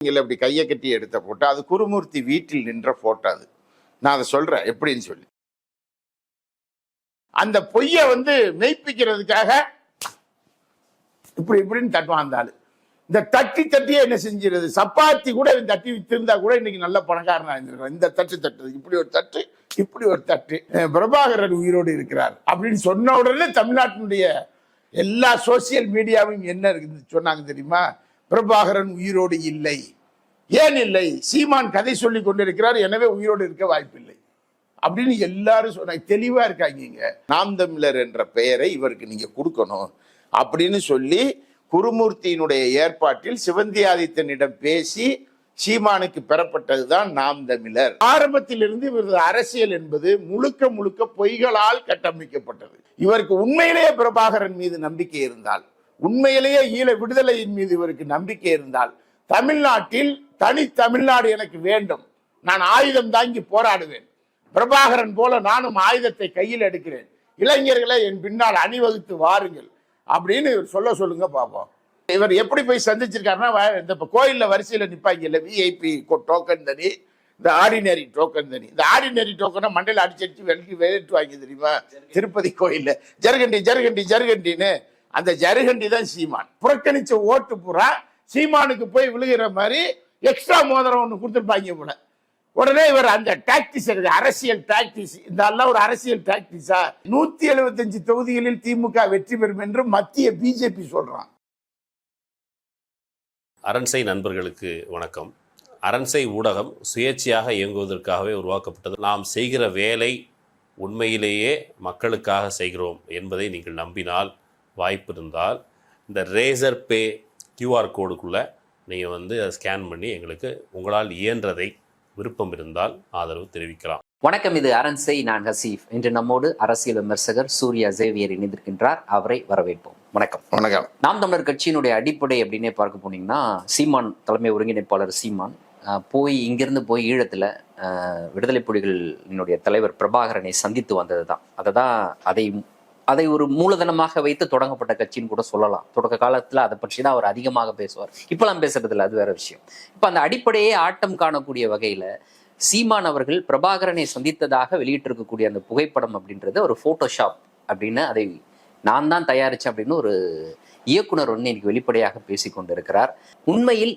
இல்லை அப்படி கையை கட்டி எடுத்த போட்டோ அது குருமூர்த்தி வீட்டில் நின்ற போட்டோ அது. நான் அதை சொல்றேன் எப்படின்னு சொல்லி. அந்த பொய்யை வந்து மெய்ப்பிக்கிறதுக்காக இப்படி இப்படின்னு தட்டுவான் அந்த இந்த தட்டி தட்டியே என்ன செஞ்சிருது? சப்பாத்தி கூட இவன் தட்டி வித்திருந்தா கூட இன்னைக்கு நல்ல பணக்காரனா இருந்திருக்கான் இந்த தட்டு தட்டு இப்படி ஒரு தட்டு இப்படி ஒரு தட்டு. பிரபாகரன் உயிரோடு இருக்கிறார் அப்படின்னு சொன்ன உடனே தமிழ்நாட்டினுடைய எல்லா சோசியல் மீடியாவும் என்ன இருக்குன்னு சொன்னாங்க தெரியுமா? பிரபாகரன் உயிரோடு இல்லை. ஏன் இல்லை? சீமான் கதை சொல்லி கொண்டிருக்கிறார் எனவே உயிரோடு இருக்க வாய்ப்பில்லை. அப்படின்னு எல்லாரும் சொன்னாங்க தெளிவா இருக்காங்க இங்க. நாம் தமிழர் என்ற பெயரை இவருக்கு நீங்க கொடுக்கணும் அப்படின்னு சொல்லி குருமூர்த்தியினுடைய ஏற்பாட்டில் சிவந்தியாதித்தனிடம் பேசி சீமானுக்கு பெறப்பட்டதுதான் நாம் தமிழர். ஆரம்பத்திலிருந்து இவரது அரசியல் என்பது முழுக்க முழுக்க பொய்களால் கட்டமைக்கப்பட்டது. இவருக்கு உண்மையிலேயே பிரபாகரன் மீது நம்பிக்கை இருந்தால் உண்மையிலேயே ஈழ விடுதலையின் மீது இவருக்கு நம்பிக்கை இருந்தால் தமிழ்நாட்டில் தனி தமிழ்நாடு எனக்கு வேண்டும். நான் ஆயுதம் தாங்கி போராடுவேன். பிரபாகரன் போல நானும் ஆயுதத்தை கையில் எடுக்கிறேன். இளைஞர்களை என் பின்னால் அணிவகுத்து வாருங்கள். அப்படின்னு இவர் சொல்ல சொல்லுங்க பார்ப்போம் இவர் எப்படி போய் சந்திச்சிருக்காருன்னா வ- இந்த கோயிலில் வரிசையில் நிற்பாங்க இல்லை இல்ல விஐபி டோக்கன் தனி இந்த ஆர்டினரி டோக்கன் தனி. இந்த ஆர்டினரி டோக்கனை மண்டையில் அடிச்சு அடிச்சு வெளிக்கு வெளியிட்டு வாங்கி தெரியுமா? திருப்பதி கோயிலில். ஜருகண்டி ஜருகண்டி ஜருகண்டின்னு அந்த ஜருகண்டி தான் சீமான். புறக்கணிச்ச ஓட்டு புறா சீமானுக்கு போய் விழுகிற மாதிரி எக்ஸ்ட்ரா மோதிரம் ஒன்று கொடுத்துருப்பாங்க போல உடனே இவர் அந்த டாக்டிஸ் இருக்குது அரசியல் டாக்டிஸ் இந்த ஒரு அரசியல் டாக்டிஸா நூத்தி எழுபத்தஞ்சு தொகுதிகளில் திமுக வெற்றி பெறும் என்று மத்திய பிஜேபி சொல்றான். அரண்சை நண்பர்களுக்கு வணக்கம். அரண்சை ஊடகம் சுயேட்சையாக இயங்குவதற்காகவே உருவாக்கப்பட்டது. நாம் செய்கிற வேலை உண்மையிலேயே மக்களுக்காக செய்கிறோம் என்பதை நீங்கள் நம்பினால் வாய்ப்பு இருந்தால் இந்த ரேசர் பே கியூஆர் கோடுக்குள்ளே நீங்கள் வந்து அதை ஸ்கேன் பண்ணி எங்களுக்கு உங்களால் இயன்றதை விருப்பம் இருந்தால் ஆதரவு தெரிவிக்கலாம். வணக்கம் இது அரண்சை நான் ஹசீஃப். இன்று நம்மோடு அரசியல் விமர்சகர் சூர்யா ஜேவியர் இணைந்திருக்கின்றார். அவரை வரவேற்போம். வணக்கம். வணக்கம். நாம் தமிழர் கட்சியினுடைய அடிப்படை அப்படின்னே பார்க்க போனீங்கன்னா சீமான் தலைமை ஒருங்கிணைப்பாளர் சீமான் போய் இங்கிருந்து போய் ஈழத்துல விடுதலை புலிகளினுடைய தலைவர் பிரபாகரனை சந்தித்து வந்தது தான் அதை தான் அதை அதை ஒரு மூலதனமாக வைத்து தொடங்கப்பட்ட கட்சின்னு கூட சொல்லலாம். தொடக்க காலத்துல அதை பற்றி தான் அவர் அதிகமாக பேசுவார். இப்பெல்லாம் பேசுறது இல்லை அது வேற விஷயம். இப்ப அந்த அடிப்படையே ஆட்டம் காணக்கூடிய வகையில சீமான் அவர்கள் பிரபாகரனை சந்தித்ததாக வெளியிட்டிருக்கக்கூடிய அந்த புகைப்படம் அப்படின்றது ஒரு போட்டோஷாப் அப்படின்னு அதை நான் தான் தயாரிச்சேன் அப்படின்னு ஒரு இயக்குனர் வந்து இன்னைக்கு வெளிப்படையாக பேசிக்கொண்டிருக்கிறார் உண்மையில்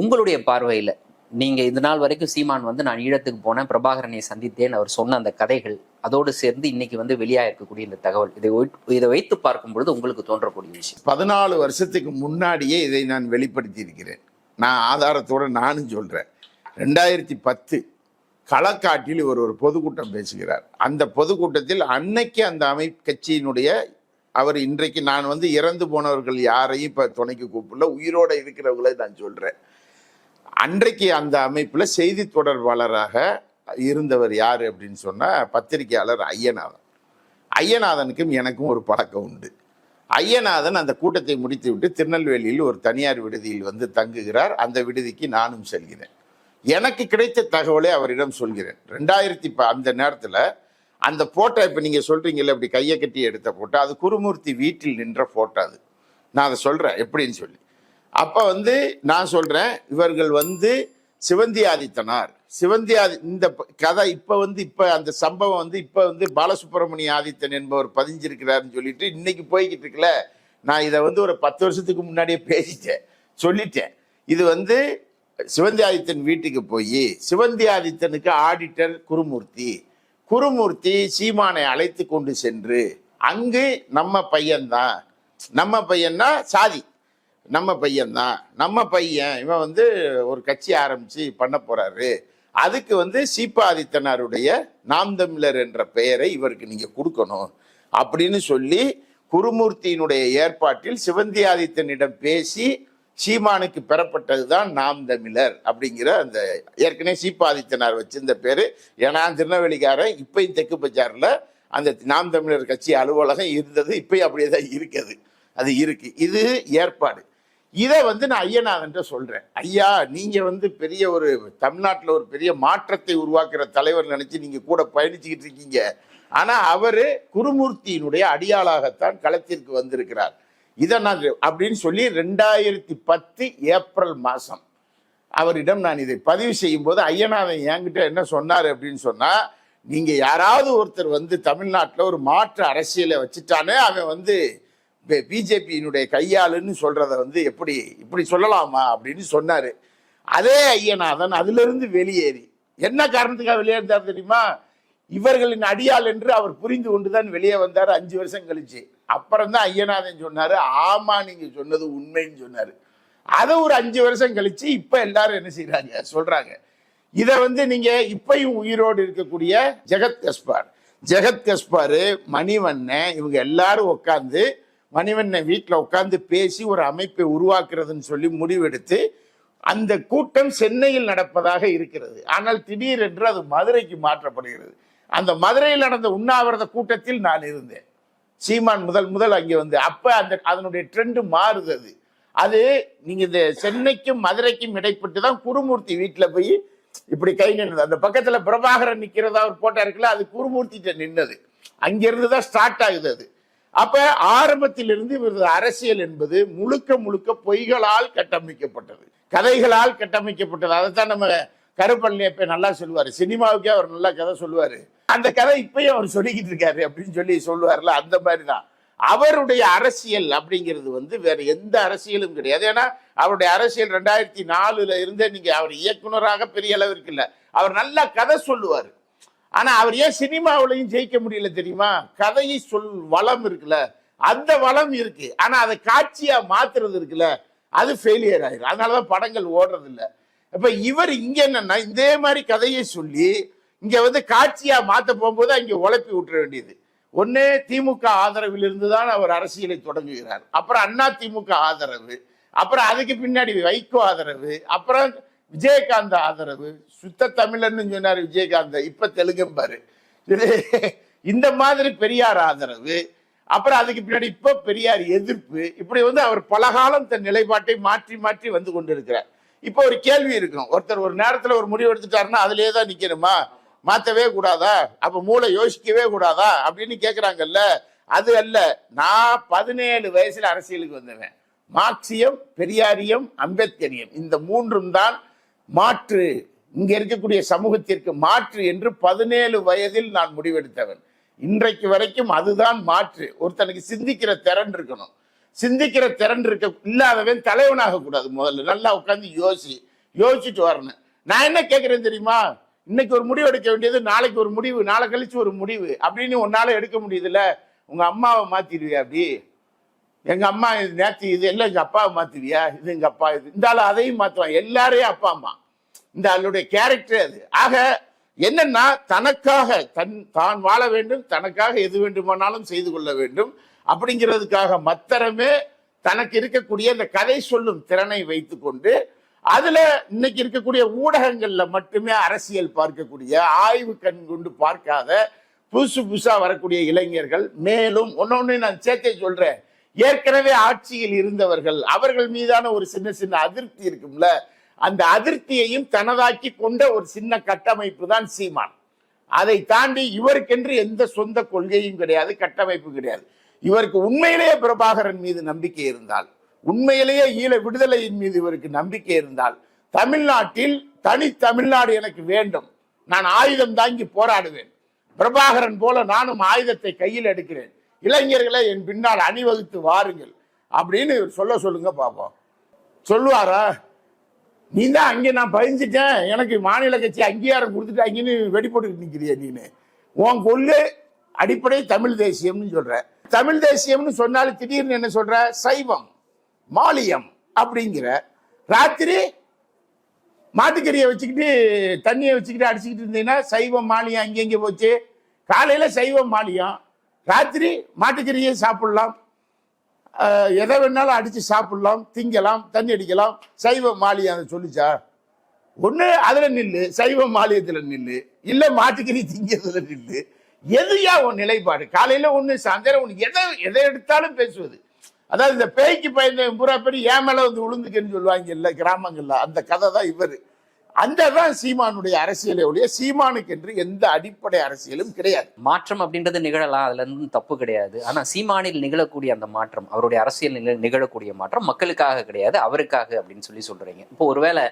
உங்களுடைய பார்வையில நீங்க இது நாள் வரைக்கும் சீமான் வந்து நான் ஈழத்துக்கு போனேன் பிரபாகரனை சந்தித்தேன் அவர் சொன்ன அந்த கதைகள் அதோடு சேர்ந்து இன்னைக்கு வந்து வெளியாக இருக்கக்கூடிய இந்த தகவல். இதை இதை வைத்து பார்க்கும் பொழுது உங்களுக்கு தோன்றக்கூடிய விஷயம். பதினாலு வருஷத்துக்கு முன்னாடியே இதை நான் வெளிப்படுத்தி இருக்கிறேன் நான் ஆதாரத்தோட நானும் சொல்றேன். ரெண்டாயிரத்தி பத்து களக்காட்டில் இவர் ஒரு பொதுக்கூட்டம் பேசுகிறார். அந்த பொதுக்கூட்டத்தில் அன்னைக்கு அந்த அமை கட்சியினுடைய அவர் இன்றைக்கு நான் வந்து இறந்து போனவர்கள் யாரையும் இப்போ துணைக்கு கூப்பிடல உயிரோட இருக்கிறவங்கள நான் சொல்கிறேன் அன்றைக்கு அந்த அமைப்பில் செய்தி தொடர்பாளராக இருந்தவர் யார் அப்படின்னு சொன்னா பத்திரிகையாளர் ஐயநாதன். ஐயநாதனுக்கும் எனக்கும் ஒரு பழக்கம் உண்டு. ஐயநாதன் அந்த கூட்டத்தை முடித்து விட்டு திருநெல்வேலியில் ஒரு தனியார் விடுதியில் வந்து தங்குகிறார். அந்த விடுதிக்கு நானும் செல்கிறேன். எனக்கு கிடைத்த தகவலை அவரிடம் சொல்கிறேன். ரெண்டாயிரத்தி ப அந்த நேரத்தில் அந்த போட்டோ இப்போ நீங்கள் சொல்கிறீங்கள இப்படி கையை கட்டி எடுத்த போட்டோ அது குருமூர்த்தி வீட்டில் நின்ற போட்டோ அது. நான் அதை சொல்கிறேன் எப்படின்னு சொல்லி. அப்போ வந்து நான் சொல்கிறேன் இவர்கள் வந்து சிவந்தி ஆதித்தனார். சிவந்தி ஆதி இந்த கதை இப்போ வந்து இப்போ அந்த சம்பவம் வந்து இப்போ வந்து பாலசுப்ரமணிய ஆதித்தன் என்பவர் பதிஞ்சிருக்கிறாருன்னு சொல்லிட்டு இன்னைக்கு போய்கிட்டு இருக்குல்ல. நான் இதை வந்து ஒரு பத்து வருஷத்துக்கு முன்னாடியே பேசிட்டேன் சொல்லிட்டேன். இது வந்து சிவந்தி ஆதித்தன் வீட்டுக்கு போய் சிவந்தி ஆதித்தனுக்கு ஆடிட்டர் குருமூர்த்தி. குருமூர்த்தி சீமானை அழைத்து கொண்டு சென்று அங்கு நம்ம பையன்தான். நம்ம பையன்னா சாதி. நம்ம பையன்தான். நம்ம பையன் இவன் வந்து ஒரு கட்சி ஆரம்பிச்சு பண்ண போறாரு. அதுக்கு வந்து சீபா ஆதித்தனாருடைய நாம் தமிழர் என்ற பெயரை இவருக்கு நீங்க கொடுக்கணும் அப்படின்னு சொல்லி குருமூர்த்தியினுடைய ஏற்பாட்டில் சிவந்தி ஆதித்தனிடம் பேசி சீமானுக்கு பெறப்பட்டதுதான் நாம் தமிழர் அப்படிங்கிற அந்த ஏற்கனவே சீபா ஆதித்தனார் வச்சிருந்த பேரு. ஏன்னா திருநெல்வேலிக்காரன் இப்பயும் தெற்கு பஜார்ல அந்த நாம் தமிழர் கட்சி அலுவலகம் இருந்தது இப்பயும் அப்படியே தான் இருக்குது. அது இருக்கு. இது ஏற்பாடு. இதை வந்து நான் ஐயநாதன்ட்ட சொல்கிறேன் ஐயா நீங்கள் வந்து பெரிய ஒரு தமிழ்நாட்டில் ஒரு பெரிய மாற்றத்தை உருவாக்குற தலைவர் நினச்சி நீங்கள் கூட பயணிச்சுக்கிட்டு இருக்கீங்க. ஆனால் அவர் குருமூர்த்தியினுடைய அடியாளாகத்தான் களத்திற்கு வந்திருக்கிறார். இதை நான் அப்படின்னு சொல்லி ரெண்டாயிரத்தி பத்து ஏப்ரல் மாதம் அவரிடம் நான் இதை பதிவு செய்யும் போது ஐயநாதன் என்கிட்ட என்ன சொன்னார் அப்படின்னு சொன்னால் நீங்கள் யாராவது ஒருத்தர் வந்து தமிழ்நாட்டில் ஒரு மாற்று அரசியலை வச்சுட்டானே அவன் வந்து பிஜேபியினுடைய கையாளுன்னு சொல்கிறத வந்து எப்படி இப்படி சொல்லலாமா அப்படின்னு சொன்னார். அதே ஐயநாதன் அதிலிருந்து வெளியேறி என்ன காரணத்துக்காக வெளியேறினார் தெரியுமா? இவர்களின் அடியாள் என்று அவர் புரிந்து கொண்டுதான் வெளியே வந்தார் அஞ்சு வருஷம் கழிச்சு. அப்புறம் தான் ஐயநாதன் சொன்னார் ஆமா நீங்க சொன்னது உண்மைன்னு சொன்னார். அதை ஒரு அஞ்சு வருஷம் கழிச்சு இப்ப எல்லாரும் என்ன செய்கிறாங்க சொல்றாங்க. இதை வந்து நீங்க இப்பையும் உயிரோடு இருக்கக்கூடிய ஜெகத் கஸ்பார். ஜெகத் கஸ்பாரு மணிவண்ணன் இவங்க எல்லாரும் உட்காந்து மணிவண்ணன் வீட்டில் உட்காந்து பேசி ஒரு அமைப்பை உருவாக்குறதுன்னு சொல்லி முடிவெடுத்து அந்த கூட்டம் சென்னையில் நடப்பதாக இருக்கிறது. ஆனால் திடீரென்று அது மதுரைக்கு மாற்றப்படுகிறது. அந்த மதுரையில் நடந்த உண்ணாவிரத கூட்டத்தில் நான் இருந்தேன். சீமான் முதல் முதல் அங்கே வந்து. அப்போ அந்த அதனுடைய ட்ரெண்டு மாறுது அது. அது நீங்கள் இந்த சென்னைக்கும் மதுரைக்கும் இடைப்பட்டு தான் குருமூர்த்தி வீட்டில் போய் இப்படி கை நின்றது அந்த பக்கத்தில் பிரபாகரன் நிற்கிறதா ஒரு போட்டா இருக்குல்ல அது குருமூர்த்திகிட்ட நின்னது. அங்கேருந்து தான் ஸ்டார்ட் ஆகுது அது. அப்ப ஆரம்பத்திலிருந்து இவரது அரசியல் என்பது முழுக்க முழுக்க பொய்களால் கட்டமைக்கப்பட்டது. கதைகளால் கட்டமைக்கப்பட்டது. அதைத்தான் நம்ம கருப்பழனியப்ப நல்லா சொல்லுவாரு. சினிமாவுக்கே அவர் நல்லா கதை சொல்லுவாரு. அந்த கதை இப்பயும் அவர் சொல்லிக்கிட்டு இருக்காரு அப்படின்னு சொல்லி சொல்லுவார்ல அந்த மாதிரி தான் அவருடைய அரசியல் அப்படிங்கிறது வந்து வேற எந்த அரசியலும் கிடையாது. ஏன்னா அவருடைய அரசியல் ரெண்டாயிரத்தி நாலுல இருந்தே நீங்க அவர் இயக்குனராக பெரிய அளவிற்கு இல்லை. அவர் நல்லா கதை சொல்லுவார். ஆனா அவர் ஏன் சினிமாவிலையும் ஜெயிக்க முடியல தெரியுமா? கதையை சொல் வளம் இருக்குல்ல. அந்த வளம் இருக்கு. ஆனா அதை காட்சியா மாத்துறது இருக்குல்ல. அது ஃபெயிலியர் ஆயிரும். அதனாலதான் படங்கள் ஓடுறது இல்ல இப்ப இவர் இங்க என்னன்னா இதே மாதிரி கதையை சொல்லி இங்க வந்து காட்சியா மாத்த போகும்போது அங்க உழைப்பி விட்டுற வேண்டியது. ஒன்று திமுக ஆதரவில் தான் அவர் அரசியலை தொடங்குகிறார். அப்புறம் அண்ணா திமுக ஆதரவு. அப்புறம் அதுக்கு பின்னாடி வைகோ ஆதரவு. அப்புறம் விஜயகாந்த் ஆதரவு. சுத்த தமிழன்னு சொன்னார் விஜயகாந்த். இப்ப தெலுங்கும் பாரு. இந்த மாதிரி பெரியார் ஆதரவு அப்புறம் அதுக்கு பின்னாடி இப்ப பெரியார் எதிர்ப்பு இப்படி வந்து அவர் பலகாலம் தன் நிலைப்பாட்டை மாற்றி மாற்றி வந்து கொண்டிருக்கிறார். இப்போ ஒரு கேள்வி இருக்கும் ஒருத்தர் ஒரு நேரத்துல ஒரு முடிவு எடுத்துட்டாருன்னா அதுலயே தான் நிக்கணுமா? மாத்தவே கூடாதா? அப்ப மூளை யோசிக்கவே கூடாதா? அப்படின்னு கேக்குறாங்கல்ல. அது அல்ல. நான் பதினேழு வயசுல அரசியலுக்கு வந்தேன் மார்க்சியம் பெரியாரியம் அம்பேத்கரியம். இந்த மூன்றும் தான் மாற்று இங்க இருக்கக்கூடிய சமூகத்திற்கு மாற்று என்று பதினேழு வயதில் நான் முடிவெடுத்தவன். இன்றைக்கு வரைக்கும் அதுதான் மாற்று. ஒருத்தனுக்கு சிந்திக்கிற திறன் இருக்கணும். சிந்திக்கிற திறன் இருக்க இல்லாதவன் தலைவனாக கூடாது முதல்ல. நல்லா உட்காந்து யோசி யோசிச்சுட்டு வரணும். நான் என்ன கேட்கிறேன் தெரியுமா? இன்னைக்கு ஒரு முடிவு எடுக்க வேண்டியது நாளைக்கு ஒரு முடிவு நாளை கழிச்சு ஒரு முடிவு. அப்படின்னு உன்னால எடுக்க முடியுதுல்ல. உங்க அம்மாவை மாத்திடுவியா அப்படி? எங்க அம்மா இது நேற்று இது எல்லாம் எங்க அப்பாவை மாத்துவியா? இது எங்க அப்பா இது. இருந்தாலும் அதையும் மாத்துவான். எல்லாரையும் அப்பா அம்மா. இந்த அவளுடைய கேரக்டர் அது. ஆக என்னன்னா தனக்காக தன் தான் வாழ வேண்டும் தனக்காக எது வேண்டுமானாலும் செய்து கொள்ள வேண்டும். அப்படிங்கிறதுக்காக மத்தரமே தனக்கு இருக்கக்கூடிய இந்த கதை சொல்லும் திறனை வைத்துக்கொண்டு அதுல இன்னைக்கு இருக்கக்கூடிய ஊடகங்கள்ல மட்டுமே அரசியல் பார்க்கக்கூடிய ஆய்வு கண் கொண்டு பார்க்காத புதுசு புதுசா வரக்கூடிய இளைஞர்கள் மேலும் ஒன்னொன்னு நான் சேர்த்தே சொல்றேன். ஏற்கனவே ஆட்சியில் இருந்தவர்கள் அவர்கள் மீதான ஒரு சின்ன சின்ன அதிருப்தி இருக்கும்ல. அந்த அதிருப்தியையும் தனதாக்கி கொண்ட ஒரு சின்ன கட்டமைப்பு தான் சீமான். அதை தாண்டி இவருக்கென்று எந்த சொந்த கொள்கையும் கிடையாது கட்டமைப்பு கிடையாது. இவருக்கு உண்மையிலேயே பிரபாகரன் மீது நம்பிக்கை இருந்தால் உண்மையிலேயே ஈழ விடுதலையின் மீது இவருக்கு நம்பிக்கை இருந்தால் தமிழ்நாட்டில் தனி தமிழ்நாடு எனக்கு வேண்டும். நான் ஆயுதம் தாங்கி போராடுவேன். பிரபாகரன் போல நானும் ஆயுதத்தை கையில் எடுக்கிறேன். இளைஞர்களை என் பின்னால் அணிவகுத்து வாருங்கள் அப்படின்னு இவர் சொல்ல சொல்லுங்க பாப்போம். சொல்லுவாரா? நீ தான் அங்கே நான் பதிஞ்சிட்டேன். எனக்கு மாநில கட்சி அங்கீகாரம் கொடுத்துட்டாங்கன்னு வெடி போட்டுக்கிட்டு நிக்கிறிய நீனு. உன் கொள்ளு அடிப்படை தமிழ் தேசியம்னு சொல்ற. தமிழ் தேசியம்னு சொன்னாலும் திடீர்னு என்ன சொல்ற? சைவம் மாலியம் அப்படிங்கிற. ராத்திரி மாட்டுக்கறியை வச்சுக்கிட்டு தண்ணியை வச்சுக்கிட்டு அடிச்சுக்கிட்டு இருந்தீங்கன்னா சைவம் மாலியம் அங்கெங்கே போச்சு. காலையில் சைவம் மாலியம். ராத்திரி மாட்டுக்கறியை சாப்பிடலாம். எதை வேணாலும் அடித்து சாப்பிடலாம் திங்கலாம் தண்ணி அடிக்கலாம். சைவ மாலியம் அதை சொல்லிச்சா? ஒன்று அதில் நில்லு சைவ மாலியத்தில் நில்லு. இல்லை மாட்டுக்கறி திங்கிறதுல நில்லு. எதுயா உன் நிலைப்பாடு? காலையில் ஒன்று சாயந்தரம் ஒன்று எதை எதை எடுத்தாலும் பேசுவது. அதாவது இந்த பேய்க்கு பயந்த பூரா பேர் ஏன் மேலே வந்து விழுந்துக்கன்னு சொல்லுவாங்க இல்லை கிராமங்களில். அந்த கதை தான் இவர். அந்த தான் சீமானுடைய அரசியலை ஒழிய சீமானுக்கு என்று எந்த அடிப்படை அரசியலும் கிடையாது. மாற்றம் அப்படின்றது நிகழலாம் அதுல இருந்து தப்பு கிடையாது. ஆனா சீமானில் நிகழக்கூடிய அந்த மாற்றம் அவருடைய அரசியல் நிக- நிகழக்கூடிய மாற்றம் மக்களுக்காக கிடையாது அவருக்காக அப்படின்னு சொல்லி சொல்றீங்க. இப்போ ஒருவேளை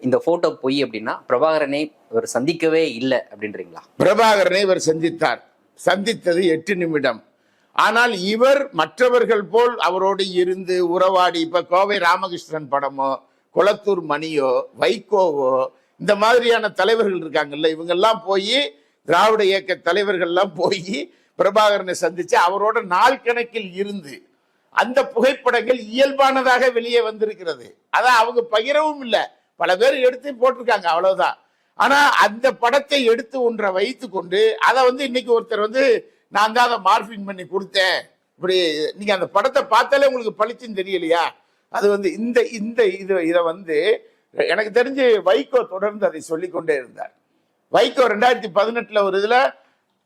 இந்த போட்டோ பொய் அப்படின்னா பிரபாகரனை இவர் சந்திக்கவே இல்லை அப்படின்றீங்களா? பிரபாகரனை இவர் சந்தித்தார். சந்தித்தது எட்டு நிமிடம். ஆனால் இவர் மற்றவர்கள் போல் அவரோடு இருந்து உறவாடி இப்ப கோவை ராமகிருஷ்ணன் படமோ குளத்தூர் மணியோ வைகோவோ இந்த மாதிரியான தலைவர்கள் இருக்காங்கல்ல இவங்கெல்லாம் போய் திராவிட இயக்க தலைவர்கள்லாம் போய் பிரபாகரனை சந்திச்சு அவரோட நாள் கணக்கில் இருந்து அந்த புகைப்படங்கள் இயல்பானதாக வெளியே வந்திருக்கிறது. அதான் அவங்க பகிரவும் இல்லை. பல பேர் எடுத்து போட்டிருக்காங்க அவ்வளவுதான். ஆனா அந்த படத்தை எடுத்து ஒன்றை வைத்து கொண்டு அதை வந்து இன்னைக்கு ஒருத்தர் வந்து நான் தான் அதை மார்பிங் பண்ணி கொடுத்தேன். இப்படி நீங்க அந்த படத்தை பார்த்தாலே உங்களுக்கு பளிச்சுன்னு தெரியலையா? அது வந்து இந்த இந்த இது இதை வந்து எனக்கு தெரிஞ்சு வைகோ தொடர்ந்து அதை சொல்லிக் கொண்டே இருந்தார். வைகோ ரெண்டாயிரத்தி பதினெட்டுல ஒரு இதுல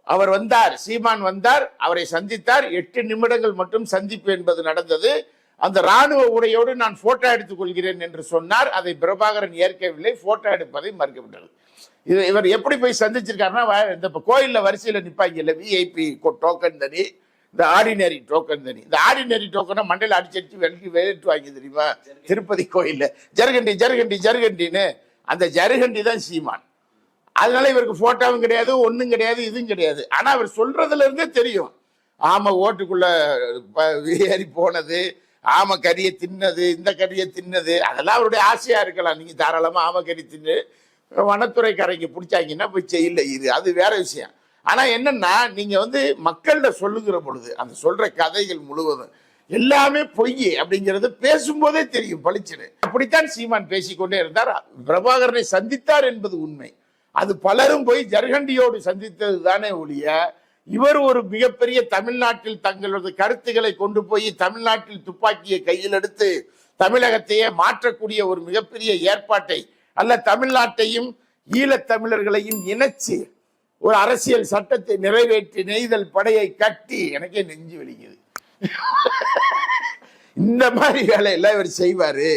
அவர் வந்தார் சீமான் வந்தார் அவரை சந்தித்தார். எட்டு நிமிடங்கள் மட்டும் சந்திப்பு என்பது நடந்தது. அந்த ராணுவ உடையோடு நான் போட்டோ எடுத்துக் கொள்கிறேன் என்று சொன்னார். அதை பிரபாகரன் ஏற்கவில்லை போட்டோ எடுப்பதை மறுக்கப்பட்டது இது இவர் எப்படி போய் சந்திச்சிருக்காருன்னா வ- இந்த கோயிலில் கோயில்ல வரிசையில இல்லை விஐபி டோக்கன் தனி. இந்த ஆர்டினரி டோக்கன் தனி. இந்த ஆர்டினரி டோக்கனை மண்டையில அடிச்சடிச்சு வெளுக்கி வெளியிட்டு வாங்கி தெரியுமா? திருப்பதி கோயிலில். ஜருகண்டி ஜருகண்டி ஜருகண்டின்னு. அந்த ஜருகண்டி தான் சீமான். அதனால இவருக்கு போட்டோவும் கிடையாது ஒன்றும் கிடையாது இதுவும் கிடையாது. ஆனால் அவர் சொல்றதுல இருந்தே தெரியும். ஆமை ஓட்டுக்குள்ள ஏறி போனது ஆமை கறியை தின்னது இந்த கறியை தின்னது அதெல்லாம் அவருடைய ஆசையா இருக்கலாம். நீங்க தாராளமா ஆமை கறி தின்னு வனத்துறை கரைக்கு பிடிச்சாங்கன்னா போய் செய்யல இது அது வேற விஷயம். ஆனா என்னன்னா நீங்க வந்து மக்கள்கிட்ட சொல்லுகிற பொழுது அந்த சொல்ற கதைகள் முழுவதும் எல்லாமே பொய் அப்படிங்கிறது பேசும்போதே தெரியும் பளிச்சுன்னு. அப்படித்தான் சீமான் பேசிக்கொண்டே இருந்தார். பிரபாகரனை சந்தித்தார் என்பது உண்மை. அது பலரும் போய் ஜர்கண்டியோடு சந்தித்தது தானே ஒழிய இவர் ஒரு மிகப்பெரிய தமிழ்நாட்டில் தங்களது கருத்துக்களை கொண்டு போய் தமிழ்நாட்டில் துப்பாக்கியை கையில் எடுத்து தமிழகத்தையே மாற்றக்கூடிய ஒரு மிகப்பெரிய ஏற்பாட்டை அல்ல தமிழ்நாட்டையும் ஈழத்தமிழர்களையும் இணைச்சு ஒரு அரசியல் சட்டத்தை நிறைவேற்றி நெய்தல் படையை கட்டி எனக்கே நெஞ்சு வலிக்குது. இந்த மாதிரி வேலையெல்லாம் இவர் செய்வாரு.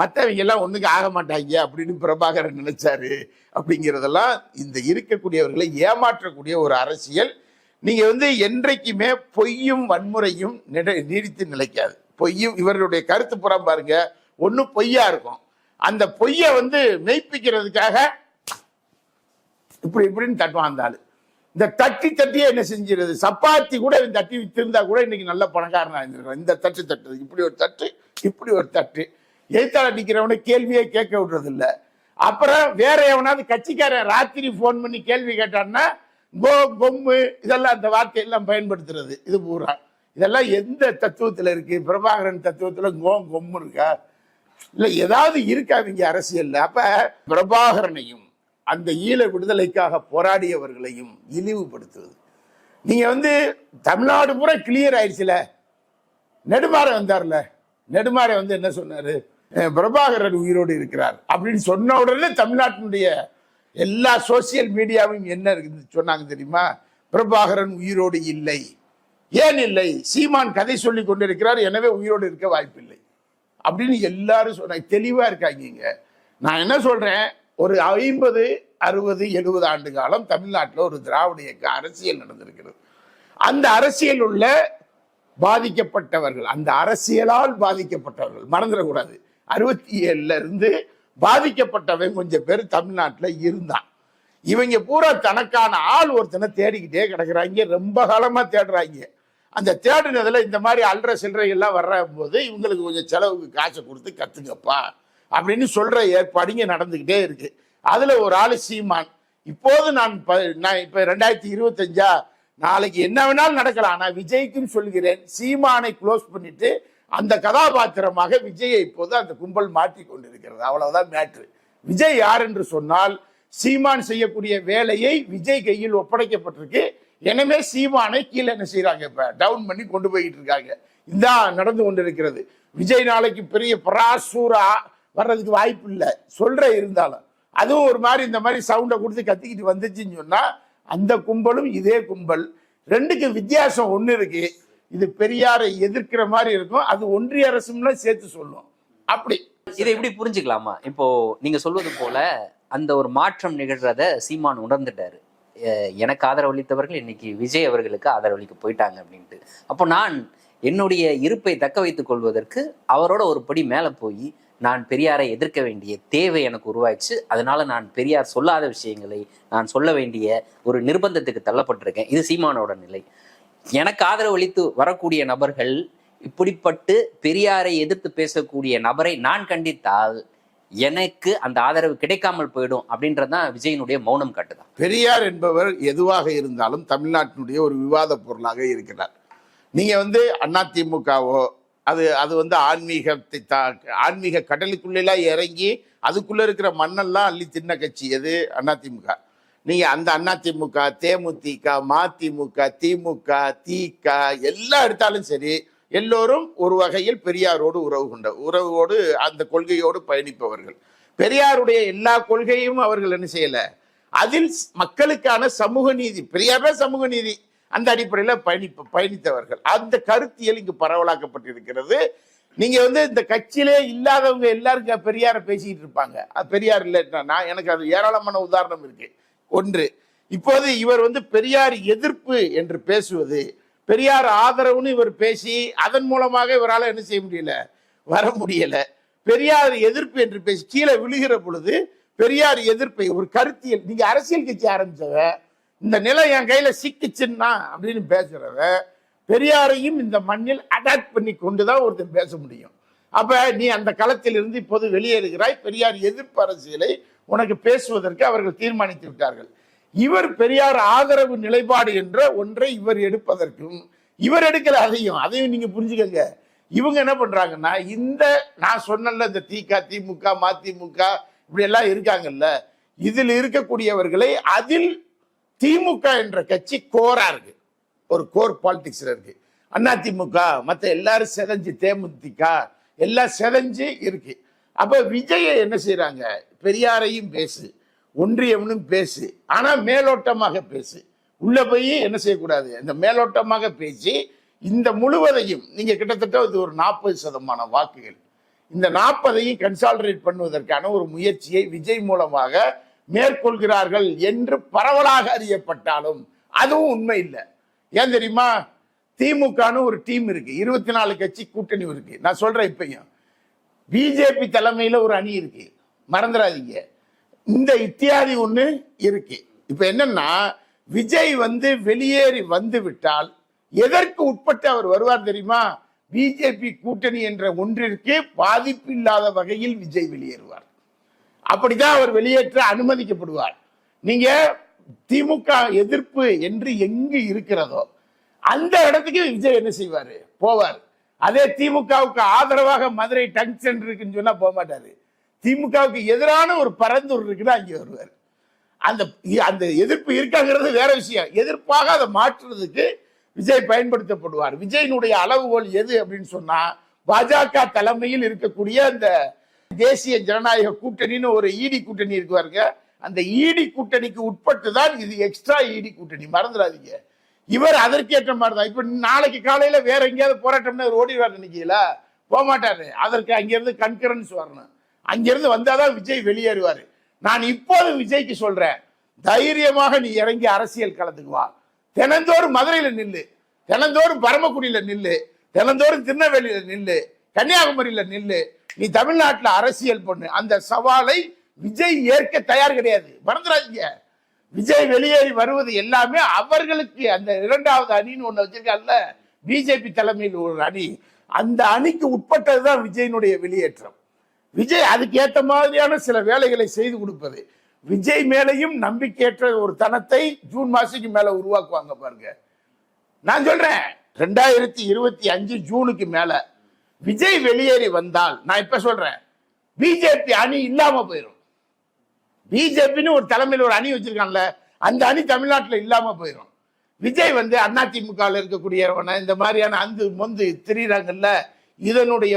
மற்றவங்க எல்லாம் ஒண்ணுக்கு ஆக மாட்டாங்க அப்படின்னு பிரபாகரன் நினைச்சாரு. அப்படிங்கிறதெல்லாம் இந்த இருக்கக்கூடியவர்களை ஏமாற்றக்கூடிய ஒரு அரசியல். நீங்க வந்து என்றைக்குமே பொய்யும் வன்முறையும் நீடித்து நிலைக்காது. பொய்யும் இவர்களுடைய கருத்து புறம் பாருங்க. ஒண்ணு பொய்யா இருக்கும். அந்த பொய்யை வந்து மெய்ப்பிக்கிறதுக்காக இப்படி இப்படின்னு தட்டுவான் அந்த இந்த தட்டி தட்டியே என்ன செஞ்சிருது? சப்பாத்தி கூட இவன் தட்டி வித்திருந்தா கூட இன்னைக்கு நல்ல பணக்காரனா இருந்திருக்கான் இந்த தட்டு தட்டு இப்படி ஒரு தட்டு இப்படி ஒரு தட்டு. எழுத்தாள நிக்கிறவனை கேள்வியே கேட்க விடுறது இல்ல அப்புறம் வேற எவனாவது கட்சிக்காரன் ராத்திரி ஃபோன் பண்ணி கேள்வி கேட்டான்னா கோ கொம்மு இதெல்லாம் அந்த வார்த்தையெல்லாம் பயன்படுத்துறது. இது பூரா. இதெல்லாம் எந்த தத்துவத்துல இருக்கு? பிரபாகரன் தத்துவத்துல கோ கொம்மு இருக்கா? இல்ல ஏதாவது இருக்கா இங்க அரசியல்ல? அப்ப பிரபாகரனையும் அந்த ஈழ விடுதலைக்காக போராடியவர்களையும் இழிவுபடுத்துவது. நீங்க வந்து தமிழ்நாடு பூரா கிளியர் ஆயிடுச்சுல. நெடுமாறை வந்தார்ல. நெடுமாறை வந்து என்ன சொன்னாரு? பிரபாகரன் உயிரோடு இருக்கிறார். அப்படின்னு சொன்ன உடனே தமிழ்நாட்டினுடைய எல்லா சோசியல் மீடியாவும் என்ன இருக்குது சொன்னாங்க தெரியுமா? பிரபாகரன் உயிரோடு இல்லை. ஏன் இல்லை? சீமான் கதை சொல்லி கொண்டிருக்கிறார். எனவே உயிரோடு இருக்க வாய்ப்பில்லை. அப்படின்னு எல்லாரும் சொன்னாங்க தெளிவா இருக்காங்க நான் என்ன சொல்றேன்? ஒரு ஐம்பது அறுபது எழுபது ஆண்டு காலம் தமிழ்நாட்டில் ஒரு திராவிட இயக்க அரசியல் நடந்திருக்கிறது. அந்த அரசியல் உள்ள பாதிக்கப்பட்டவர்கள் அந்த அரசியலால் பாதிக்கப்பட்டவர்கள் மறந்துடக்கூடாது. அறுபத்தி ஏழுல இருந்து பாதிக்கப்பட்டவன் கொஞ்சம் பேர் தமிழ்நாட்டில் இருந்தான். இவங்க பூரா தனக்கான ஆள் ஒருத்தனை தேடிக்கிட்டே கிடக்குறாங்க. ரொம்ப காலமாக தேடுறாங்க. அந்த தேடினதில் இந்த மாதிரி அல்ற சில்லறை எல்லாம் வர்ற போது இவங்களுக்கு கொஞ்சம் செலவுக்கு காசை கொடுத்து கற்றுங்கப்பா அப்படின்னு சொல்ற ஏற்பாடுங்க நடந்துகிட்டே இருக்கு. அதுல ஒரு ஆள் சீமான். இப்போது நான் நான் இப்ப ரெண்டாயிரத்தி இருபத்தஞ்சா நாளைக்கு என்ன வேணாலும் நடக்கலாம். ஆனால் விஜய்க்கும் சொல்கிறேன் சீமானை க்ளோஸ் பண்ணிட்டு அந்த கதாபாத்திரமாக விஜயை இப்போது அந்த கும்பல் மாற்றி கொண்டிருக்கிறது. அவ்வளவுதான் மேட்ரு விஜய் யார் என்று சொன்னால் சீமான் செய்யக்கூடிய வேலையை விஜய் கையில் ஒப்படைக்கப்பட்டிருக்கு. எனவே சீமானை கீழே என்ன செய்யறாங்க இப்ப? டவுன் பண்ணி கொண்டு போய்கிட்டு இருக்காங்க. இதான் நடந்து கொண்டிருக்கிறது. விஜய் நாளைக்கு பெரிய பராசூரா வர்றதுக்கு வாய்ப்பு இல்லை. சொல்ற இருந்தாலும். அதுவும் ஒரு மாதிரி இந்த மாதிரி சவுண்டை கொடுத்து கத்திக்கிட்டு வந்துச்சுன்னு சொன்னா அந்த கும்பலும் இதே கும்பல். ரெண்டுக்கு வித்தியாசம் ஒன்று இருக்கு. இது பெரியாரை எதிர்க்கிற மாதிரி இருக்கும். அது ஒன்றிய அரசும்லாம் சேர்த்து சொல்லும். அப்படி. இதை எப்படி புரிஞ்சுக்கலாமா? இப்போ நீங்க சொல்வது போல அந்த ஒரு மாற்றம் நிகழ்றத சீமான் உணர்ந்துட்டாரு. எனக்கு ஆதரவளித்தவர்கள் இன்னைக்கு விஜய் அவர்களுக்கு ஆதரவளிக்க போயிட்டாங்க அப்படின்ட்டு. அப்போ நான் என்னுடைய இருப்பை தக்க வைத்துக் கொள்வதற்கு அவரோட ஒரு படி மேலே போய் நான் பெரியாரை எதிர்க்க வேண்டிய தேவை எனக்கு உருவாயிடுச்சு. அதனால நான் பெரியார் சொல்லாத விஷயங்களை நான் சொல்ல வேண்டிய ஒரு நிர்பந்தத்துக்கு தள்ளப்பட்டிருக்கேன். இது சீமானோட நிலை. எனக்கு ஆதரவு அளித்து வரக்கூடிய நபர்கள் இப்படிப்பட்டு பெரியாரை எதிர்த்து பேசக்கூடிய நபரை நான் கண்டித்தால் எனக்கு அந்த ஆதரவு கிடைக்காமல் போயிடும் அப்படின்றதுதான் விஜயனுடைய மௌனம் காட்டுதான் பெரியார் என்பவர் எதுவாக இருந்தாலும் தமிழ்நாட்டினுடைய ஒரு விவாத பொருளாக இருக்கிறார். நீங்க வந்து அதிமுகவோ அது அது வந்து ஆன்மீகத்தை தா ஆன்மீக கடலுக்குள்ளெல்லாம் இறங்கி அதுக்குள்ளே இருக்கிற மண்ணெல்லாம் அள்ளி தின்ன கட்சி எது? அதிமுக நீங்கள் அந்த அதிமுக தேமுதிக மதிமுக திமுக திக எல்லாம் எடுத்தாலும் சரி எல்லோரும் ஒரு வகையில் பெரியாரோடு உறவு கொண்ட உறவோடு அந்த கொள்கையோடு பயணிப்பவர்கள். பெரியாருடைய எல்லா கொள்கையும் அவர்கள் என்ன செய்யலை? அதில் மக்களுக்கான சமூக நீதி பெரியார் தான் சமூக நீதி. அந்த அடிப்படையில் பயணி பயணித்தவர்கள். அந்த கருத்தியல் இங்கு பரவலாக்கப்பட்டிருக்கிறது. நீங்க வந்து இந்த கட்சியிலே இல்லாதவங்க எல்லாரும் பெரியார பேசிக்கிட்டு இருப்பாங்க. அது பெரியார் இல்லை நான் எனக்கு அது ஏராளமான உதாரணம் இருக்கு. ஒன்று இப்போது இவர் வந்து பெரியார் எதிர்ப்பு என்று பேசுவது பெரியார் ஆதரவுன்னு இவர் பேசி அதன் மூலமாக இவரால் என்ன செய்ய முடியல வர முடியல. பெரியார் எதிர்ப்பு என்று பேசி கீழே விழுகிற பொழுது பெரியார் எதிர்ப்பை ஒரு கருத்தியல் நீங்க அரசியல் கட்சி ஆரம்பிச்சவன் இந்த நிலை என் கையில சிக்கிச்சுன்னா அப்படின்னு பேசுறத பெரியாரையும் இந்த மண்ணில் அடாப்ட் பண்ணி கொண்டுதான் ஒருத்தர் பேச முடியும். அப்ப நீ அந்த களத்தில் இருந்து இப்போது வெளியேறுகிறாய். பெரியார் எதிர்ப்பு அரசியலை உனக்கு பேசுவதற்கு அவர்கள் தீர்மானித்து விட்டார்கள். இவர் பெரியார் ஆதரவு நிலைப்பாடு என்ற ஒன்றை இவர் எடுப்பதற்கும் இவர் எடுக்கல அதையும் அதையும் நீங்க புரிஞ்சுக்கங்க. இவங்க என்ன பண்றாங்கன்னா இந்த நான் சொன்னல இந்த திக திமுக மதிமுக இப்படி எல்லாம் இருக்காங்கல்ல இதில் இருக்கக்கூடியவர்களை அதில் திமுக என்ற கட்சி கோரா இருக்கு. ஒரு கோர் பாலிடிக்ஸ்ல இருக்கு. அண்ணா திமுக மற்ற எல்லாரும் செதஞ்சு தேமுதிக எல்லாம் செதஞ்சு இருக்கு. அப்ப விஜயை என்ன செய்யறாங்க பெரியாரையும் பேசு ஒன்றியம்னும் பேசு ஆனா மேலோட்டமாக பேசு. உள்ள போய் என்ன செய்யக்கூடாது? இந்த மேலோட்டமாக பேசி இந்த முழுவதையும் நீங்க கிட்டத்தட்ட இது ஒரு நாற்பது சதமான வாக்குகள். இந்த நாற்பதையும் கன்சால்ரேட் பண்ணுவதற்கான ஒரு முயற்சியை விஜய் மூலமாக மேற்கொள்கிறார்கள் என்று பரவலாக அறியப்பட்டாலும் அதுவும் உண்மை இல்லை. ஏன் தெரியுமா? திமுகன்னு ஒரு டீம் இருக்கு. இருபத்தி நாலு கட்சி கூட்டணி இருக்கு. நான் சொல்றேன் இப்பையும். பிஜேபி தலைமையில ஒரு அணி இருக்கு. மறந்துடாதீங்க. இந்த இத்தியாதி ஒண்ணு இருக்கு. இப்ப என்னன்னா விஜய் வந்து வெளியேறி வந்து விட்டால் எதற்கு உட்பட்டு அவர் வருவார் தெரியுமா? பிஜேபி கூட்டணி என்ற ஒன்றிற்கு பாதிப்பு இல்லாத வகையில் விஜய் வெளியேறுவார். அப்படிதான் அவர் வெளியேற்ற அனுமதிக்கப்படுவார். நீங்க திமுக எதிர்ப்பு என்று எங்கு இருக்கிறதோ அந்த இடத்துக்கு விஜய் என்ன செய்வாரு? போவார். அதே திமுகவுக்கு ஆதரவாக மதுரை டங்ஷன் இருக்குன்னு சொன்னா போக மாட்டாரு. திமுகவுக்கு எதிரான ஒரு பரந்தூர் இருக்குன்னா அங்கே வருவார். அந்த அந்த எதிர்ப்பு இருக்காங்கிறது வேற விஷயம். எதிர்ப்பாக அதை மாற்றுறதுக்கு விஜய் பயன்படுத்தப்படுவார். விஜயனுடைய அளவுகோல் எது அப்படின்னு சொன்னா பாஜக தலைமையில் இருக்கக்கூடிய அந்த தேசிய ஜனநாயக கூட்டணின்னு ஒரு ஈடி கூட்டணி இருக்கு பாருங்க. அந்த ஈடி கூட்டணிக்கு உட்பட்டு தான் இது எக்ஸ்ட்ரா ஈடி கூட்டணி. மறந்துடாதீங்க. இவர் அதற்கேற்ற மாதிரி தான் இப்ப நாளைக்கு காலையில வேற எங்கேயாவது போராட்டம்னு அவர் ஓடிடுவார் நினைக்கல போக மாட்டாரு அதற்கு அங்கிருந்து கன்கரன்ஸ் வரணும் அங்கிருந்து வந்தாதான் விஜய் வெளியேறுவாரு. நான் இப்போது விஜய்க்கு சொல்றேன். தைரியமாக நீ இறங்கி அரசியல் கலந்துக்குவா. தினந்தோறும் மதுரையில நில்லு. தினந்தோறும் பரமக்குடியில நில்லு. தினந்தோறும் திருநெல்வேலியில நில்லு. கன்னியாகுமரியில நில்லு. நீ தமிழ்நாட்டில் அரசியல் பண்ணு. அந்த சவாலை விஜய் ஏற்க தயார் கிடையாது. மறந்துடாதீங்க. விஜய் வெளியேறி வருவது எல்லாமே அவர்களுக்கு அந்த இரண்டாவது அணின்னு ஒண்ணு வச்சிருக்காங்கல்ல பிஜேபி தலைமையில் ஒரு அணி. அந்த அணிக்கு உட்பட்டது தான் விஜயனுடைய வெளியேற்றம். விஜய் அதுக்கு ஏத்த மாதிரியான சில வேலைகளை செய்து கொடுப்பது. விஜய் மேலையும் நம்பிக்கையற்ற ஒரு தனத்தை ஜூன் மாசத்துக்கு மேல உருவாக்குவாங்க பாருங்க. நான் சொல்றேன் ரெண்டாயிரத்தி இருபத்தி அஞ்சு ஜூனுக்கு மேலே விஜய் வெளியேறி வந்தால் நான் இப்ப சொல்றேன் பிஜேபி அணி இல்லாம போயிடும் பிஜேபின்னு ஒரு தலைமையில் ஒரு அணி வச்சிருக்கான்ல அந்த அணி தமிழ்நாட்டில் இல்லாம போயிடும் விஜய் வந்து அதிமுகவில் இருக்கக்கூடியவன இந்த மாதிரியான அந்து மொந்து திரியிறாங்கல்ல இதனுடைய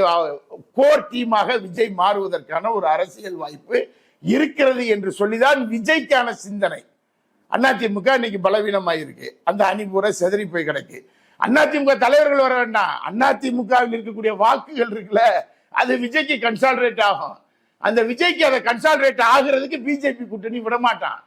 கோர் டீமாக விஜய் மாறுவதற்கான ஒரு அரசியல் வாய்ப்பு இருக்கிறது என்று சொல்லிதான் விஜய்க்கான சிந்தனை. அதிமுக இன்னைக்கு பலவீனமாயிருக்கு. அந்த அணி பூரா செதறி போய் கிடக்கு. அதிமுக தலைவர்கள் வர வேண்டாம். அதிமுகவில் இருக்கக்கூடிய வாக்குகள் இருக்குல்ல அது விஜய்க்கு கன்சால்ட்ரேட் ஆகும். அந்த விஜய்க்கு அதை கன்சால்ரேட் ஆகுறதுக்கு பிஜேபி கூட்டணி விட மாட்டான்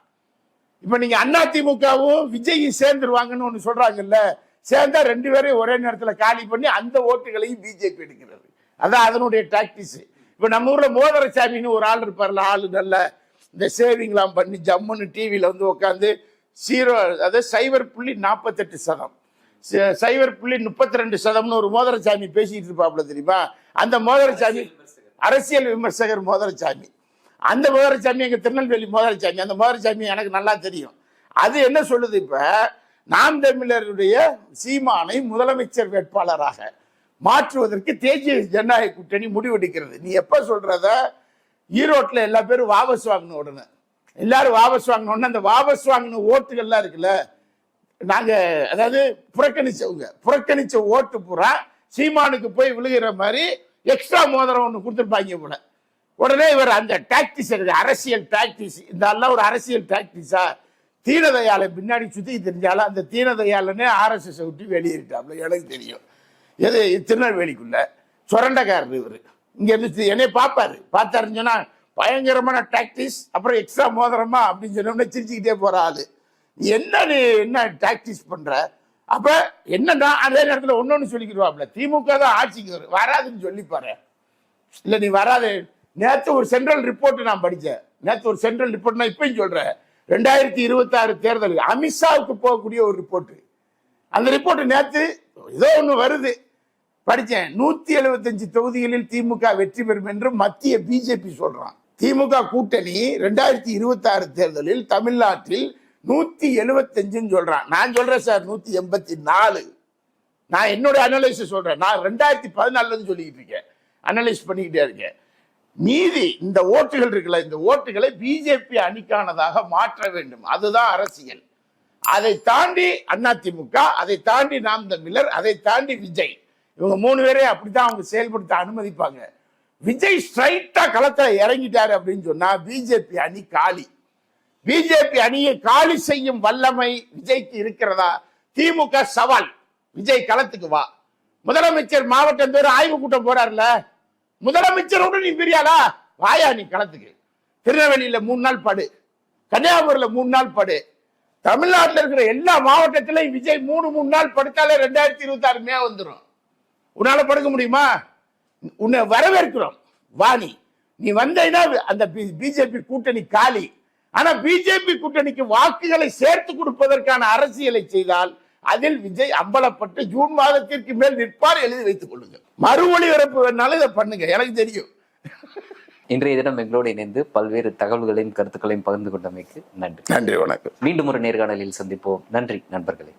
இப்ப நீங்க அதிமுகவும் விஜயும் சேர்ந்துருவாங்கன்னு ஒண்ணு சொல்றாங்கல்ல சேர்ந்தா ரெண்டு பேரையும் ஒரே நேரத்துல காலி பண்ணி அந்த ஓட்டுகளையும் பிஜேபி எடுக்கிறது. அதான் அதனுடைய டாக்டிஸ் இப்ப நம்ம ஊர்ல மோதரசாமின்னு ஒரு ஆள் இருப்பார்ல ஆளு நல்ல இந்த சேவிங்லாம் பண்ணி ஜம்முன்னு டிவியில வந்து உட்காந்து ஜீரோ அதாவது சைபர் புள்ளி நாற்பத்தெட்டு சதம். ச- புள்ளி முப்பத்தி ரெண்டு சதம்னு ஒரு மோதரசாமி பேசிட்டு இருப்பாப்புல தெரியுமா? அந்த மோதரசாமி அரசியல் விமர்சகர் மோதரசாமி அந்த மோதரசாமி எங்க திருநெல்வேலி மோதரசாமி அந்த மோதரசாமி எனக்கு நல்லா தெரியும். அது என்ன சொல்லுது இப்ப? நாம் தமிழருடைய சீமானை முதலமைச்சர் வேட்பாளராக மாற்றுவதற்கு தேசிய ஜனநாயக கூட்டணி முடிவெடுக்கிறது. நீ எப்ப சொல்றத? ஈரோட்டில் எல்லா பேரும் வாபஸ் வாங்கின உடனே. எல்லாரும் வாபஸ் வாங்கின உடனே அந்த வாபஸ் வாங்கின ஓட்டுகள்லாம் இருக்குல்ல? நாங்க அதாவது புறக்கணிச்சவங்க புறக்கணிச்ச ஓட்டு பூரா சீமானுக்கு போய் விழுகிற மாதிரி எக்ஸ்ட்ரா மோதிரம் ஒன்று கொடுத்துருப்பாங்க போல உடனே இவர் அந்த டாக்டிஸ் இருக்கு அரசியல் டாக்டிஸ் இந்த எல்லாம் ஒரு அரசியல் டாக்டிஸா தீனதையால பின்னாடி சுத்தி தெரிஞ்சாலும் அந்த தீனதையாலனே ஆர்எஸ்எஸ் விட்டு வெளியேறிட்டாப்ல. எனக்கு தெரியும். எது திருநெல்வேலிக்குள்ள சுரண்டக்காரர் இவர். இங்க இருந்து என்னைய பார்ப்பாரு. பார்த்தாருன்னு சொன்னா பயங்கரமான டாக்டிஸ் அப்புறம் எக்ஸ்ட்ரா மோதிரமா அப்படின்னு சொன்னோம்னா சிரிச்சுக்கிட்டே போற ஆளு. என்ன நீ என்ன டாக்டிஸ் பண்ற? அப்ப என்னன்னா அதே நேரத்துல ஒன்னொன்னு சொல்லிக்கிடுவாப்ல. திமுக தான் ஆட்சிக்கு வரும் வராதுன்னு சொல்லி பாரு. இல்ல நீ வராது. நேத்து ஒரு சென்ட்ரல் ரிப்போர்ட் நான் படிச்சேன். நேத்து ஒரு சென்ட்ரல் ரிப்போர்ட் நான் இப்பயும் சொல்றேன். ரெண்டாயிரத்தி இருபத்தி ஆறு தேர்தல் அமித்ஷாவுக்கு போகக்கூடிய ஒரு ரிப்போர்ட் அந்த ரிப்போர்ட் நேத்து ஏதோ ஒண்ணு வருது. படிச்சேன். நூத்தி எழுபத்தஞ்சு தொகுதிகளில் திமுக வெற்றி பெறும் என்று மத்திய பிஜேபி சொல்றான். திமுக கூட்டணி ரெண்டாயிரத்தி இருபத்தி ஆறு தேர்தலில் தமிழ்நாட்டில் நூத்தி எழுபத்தஞ்சுன்னு சொல்றான். நான் சொல்றேன் சார் நூத்தி எண்பத்தி நாலு. நான் என்னுடைய அனலைஸ் சொல்றேன். நான் ரெண்டாயிரத்தி பதினாலுன்னு சொல்லிக்கிட்டு இருக்கேன். அனலைஸ் பண்ணிக்கிட்டே இருக்கேன். மீதி இந்த ஓட்டுகள் இருக்குல்ல இந்த ஓட்டுகளை பிஜேபி அணிக்கானதாக மாற்ற வேண்டும். அதுதான் அரசியல். அதை தாண்டி அதிமுக அதை தாண்டி நாம் தமிழர் அதை தாண்டி விஜய். இவங்க மூணு பேரே அப்படித்தான் அவங்க செயல்படுத்த அனுமதிப்பாங்க. விஜய் ஸ்ட்ரைட்டா களத்தில் இறங்கிட்டாரு அப்படின்னு சொன்னா பிஜேபி அணி காலி. பிஜேபி அணியை காலி செய்யும் வல்லமை விஜய்க்கு இருக்கிறதா? திமுக சவால். விஜய் களத்துக்கு வா. முதலமைச்சர் மாவட்டம் தோறும் ஆய்வு கூட்டம் போறாருல முதலமைச்சரோடு நீ பிரியாளா? வாயா நீ களத்துக்கு. திருநெல்வேலியில மூணு நாள் படு. கன்னியாகுமரியில மூணு நாள் படு. தமிழ்நாட்டில் இருக்கிற எல்லா மாவட்டத்திலையும் விஜய் மூணு மூணு நாள் படுத்தாலே ரெண்டாயிரத்தி இருபத்தி ஆறு மே வந்துடும் உன்னால படுக்க முடியுமா? உன்னை வரவேற்கிறோம். வாணி நீ. வந்தீங்கன்னா அந்த பிஜேபி கூட்டணி காலி. ஆனா பிஜேபி கூட்டணிக்கு வாக்குகளை சேர்த்து கொடுப்பதற்கான அரசியலை செய்தால் அதில் விஜய் அம்பலப்பட்டு ஜூன் மாதத்திற்கு மேல் நிற்பார் எழுதி வைத்துக் கொள்ளுங்கள். மறு ஒளிபரப்பு வேணாலும் இதை பண்ணுங்க எனக்கு தெரியும். இன்றைய தினம் எங்களோடு இணைந்து பல்வேறு தகவல்களையும் கருத்துக்களையும் பகிர்ந்து கொண்டமைக்கு நன்றி. நன்றி வணக்கம். மீண்டும் ஒரு நேர்காணலில் சந்திப்போம். நன்றி நண்பர்களே.